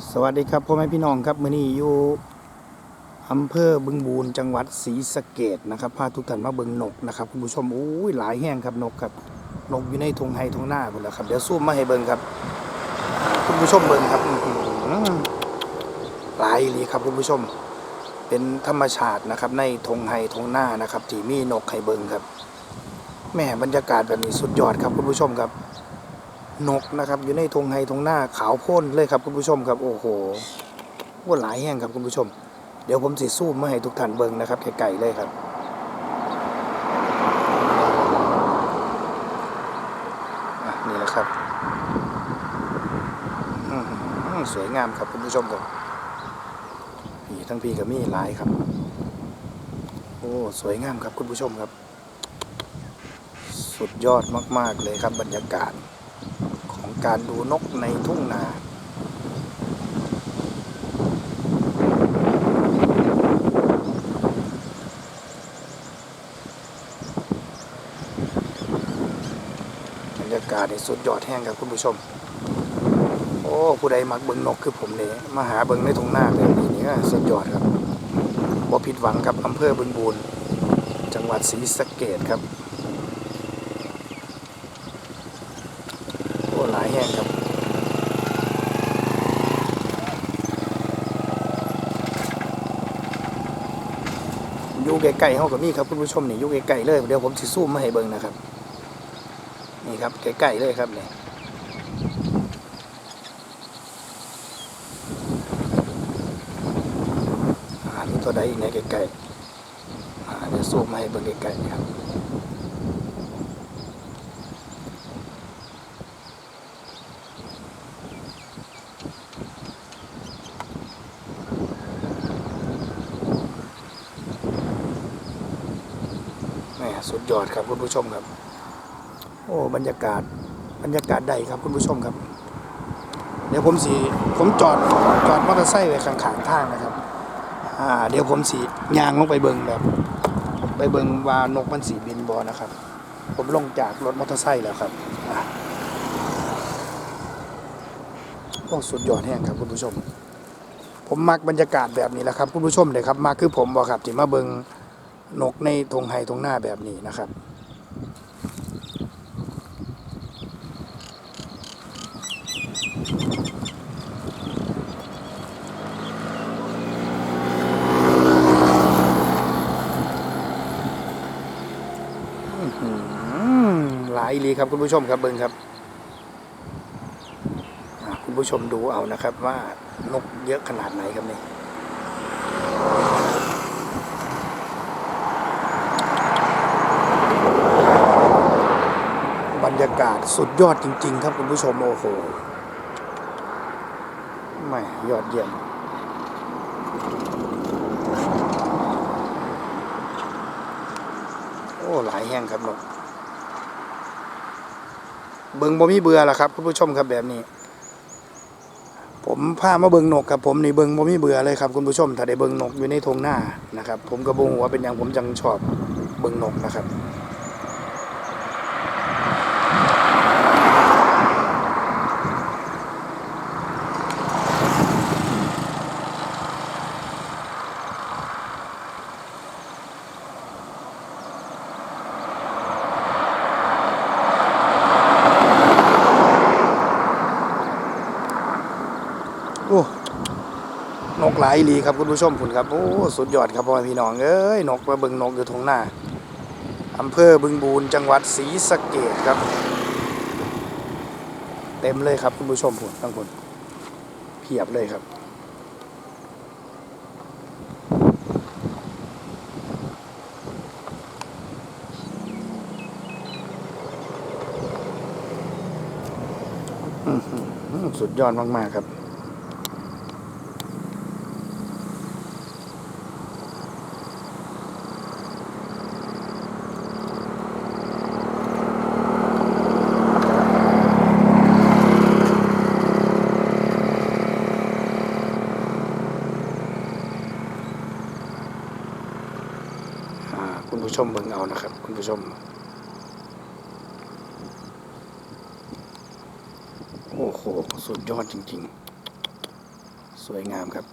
สวัสดีครับพ่อแม่พี่น้องครับมื้อนี้อยู่อำเภอบึงบูรจังหวัดศรีสะเกดนะครับพาทุกท่านมาเบิงนกนะครับคุณผู้ชมโอ้ยหลายแห้งครับนกครับนกอยู่ในทงไฮทงหน้าหมดแล้วครับเดี๋ยวซูมมาให้เบิงครับ คุณผู้ชมเบิงครับหลายอีหลีครับคุณผู้ชม เป็นธรรมชาตินะครับ ในทงไฮทงหน้านะครับที่มีนกให้เบิงครับแม่บรรยากาศแบบนี้สุดยอดครับคุณผู้ชมครับ นกนะครับ อยู่ในทงไฮทงหน้าขาวโพ่นเลยครับคุณผู้ชมครับโอ้โหว่าหลายแห่งครับคุณผู้ชม เดี๋ยวผมสิซูมมาให้ทุกท่านเบิ่งนะครับไกลๆเลยครับนี่แหละครับสวยงามครับคุณผู้ชมครับนี่ทั้งพี่กับมี่หลายครับ โอ้สวยงามครับคุณผู้ชมครับ สุดยอดมาก ๆ เลยครับบรรยากาศ การดูนกในทุ่งนาบรรยากาศนี่สุดยอดแห้งครับคุณผู้ชม โอ้ผู้ใดมักเบิงนกคือผมเนี่ยมาหาเบิงในทุ่งนาแบบนี้นี่ก็สุดยอดครับบ่ผิดหวังกับอำเภอบึงบูรจังหวัดศรีสะเกดครับ โอ้หลายแห้งครับอยู่ใกล้ๆเฮาก็มีครับคุณผู้ชมนี่อยู่ใกล้ๆเลยเดี๋ยวผมสิซูมมาให้เบิ่งนะครับ นี่ครับใกล้ๆเลยครับนี่อ่ามีตัวใดอีกในใกล้ๆอ่าเดี๋ยวซูมมาให้เบิ่งใกล้ๆครับ ดยอดครับคุณผู้ชมครับ โอ้บรรยากาศบรรยากาศใดครับคุณผู้ชมครับ เดี๋ยวผมสีผมจอดจอดมอเตอร์ไซค์ไว้ข้างๆทางนะครับอ่าเดี๋ยวผมสียางลงไปเบิงแบบ ไปเบิงว่านกมันสีบินบอนะครับ ผมลงจากรถมอเตอร์ไซค์แล้วครับโอ้สุดยอดแห้งครับคุณผู้ชม ผมมักบรรยากาศแบบนี้แหละครับคุณผู้ชมเลยครับมักคือผมบอกครับที่มาเบิง นกในทงไฮทงหน้าแบบนี้นะครับ หลายลีครับคุณผู้ชมครับเบิ้งครับ คุณผู้ชมดูเอานะครับว่านกเยอะขนาดไหนครับนี่ บรรยากาศสุดยอดจริง ๆ ครับคุณผู้ชมโอ้โหไม่ยอดเยี่ยมโอ้หลายแห้งครับนกเบิงบ่มีเบื่อละครับคุณผู้ชมครับแบบนี้ ผมพามาเบิงนกครับผมนี่เบิงบ่มีเบื่อเลยครับคุณผู้ชม ถ้าได้เบิงนกอยู่ในทงหน้านะครับ ผมกระบงว่าเป็นอย่างผมจังชอบเบิงนกนะครับ โอ้นกหลายลีครับคุณผู้ชมคุณครับโอ้สุดยอดครับพ่อพี่น้องเอ้ยนกมาบิ่งนกอยู่ตรงหน้าอำเภอบึงบูรจังหวัดศรีสะเกดครับ เต็มเลยครับคุณผู้ชมผมทั้งคนเพียบเลยครับสุดยอดมาก ๆ ครับ อ่าคุณ ผู้ชมเบิ่งเอานะครับ คุณผู้ชมโอ้โหสุดยอดจริง ๆ สวยงามครับ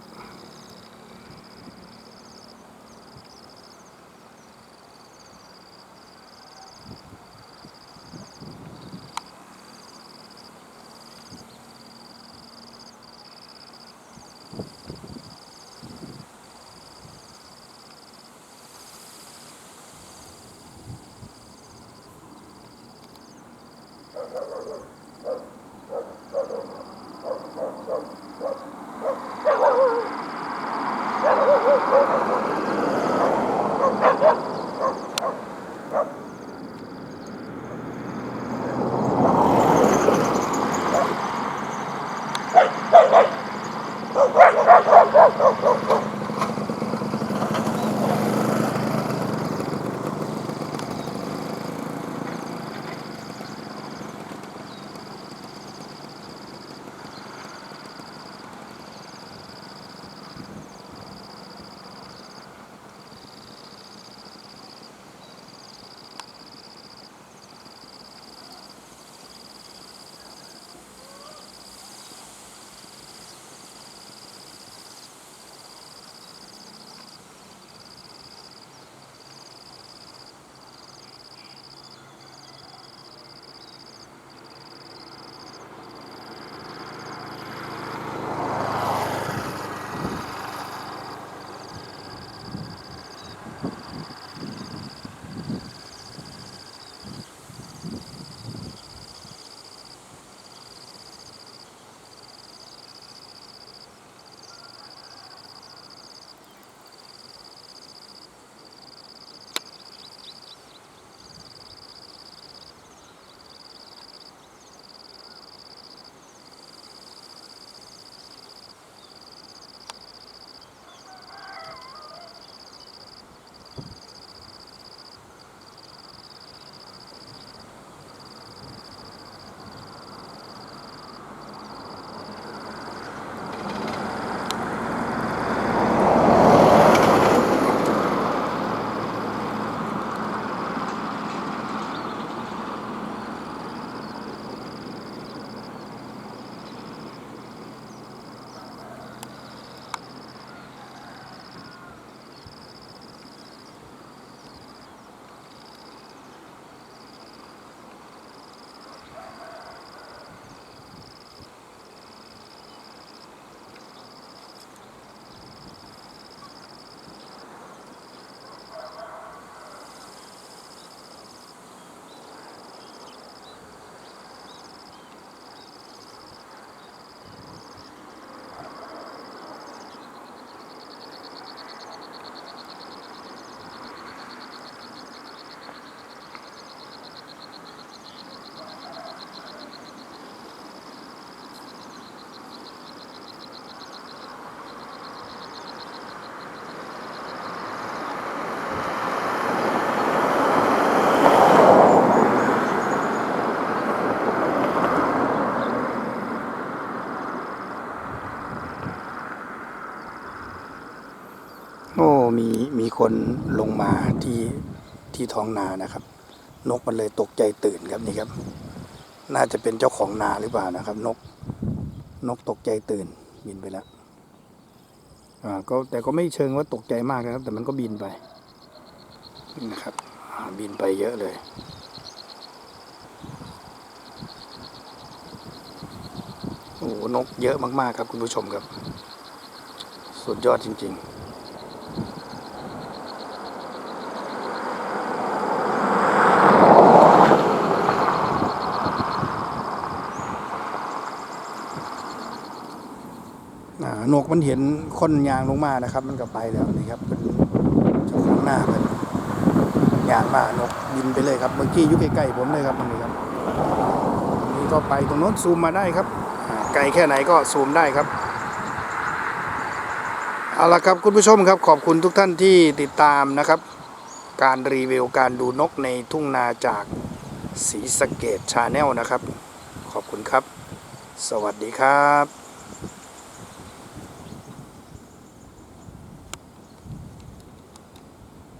Oh, my God. คนลงมาที่ที่ท้องนานะครับ นกมันเลยตกใจตื่นครับนี่ครับ น่าจะเป็นเจ้าของนาหรือเปล่านะครับ นกนกตกใจตื่นบินไปแล้วอ่าก็แต่ก็ไม่เชิงว่าตกใจมากนะครับ แต่มันก็บินไปนะครับบินไปเยอะเลยโอ้โหนกเยอะมากๆครับคุณผู้ชมครับ สุดยอดจริง ๆ นกมันเห็นคนยางลงมานะครับ มันก็ไปแล้วนี่ครับเป็นเจ้าของหน้าเป็นยางมานกบินไปเลยครับเมื่อกี้ยู่ใกล้ๆผมเลยครับตรงนี้ครับนี้ก็ไปตรงโน้นซูมมาได้ครับไกลแค่ไหนก็ซูมได้ครับเอาละครับคุณผู้ชมครับ ขอบคุณทุกท่านที่ติดตามนะครับ การรีวิวการดูนกในทุ่งนาจากสีสเกตชาแนลนะครับ ขอบคุณครับ สวัสดีครับ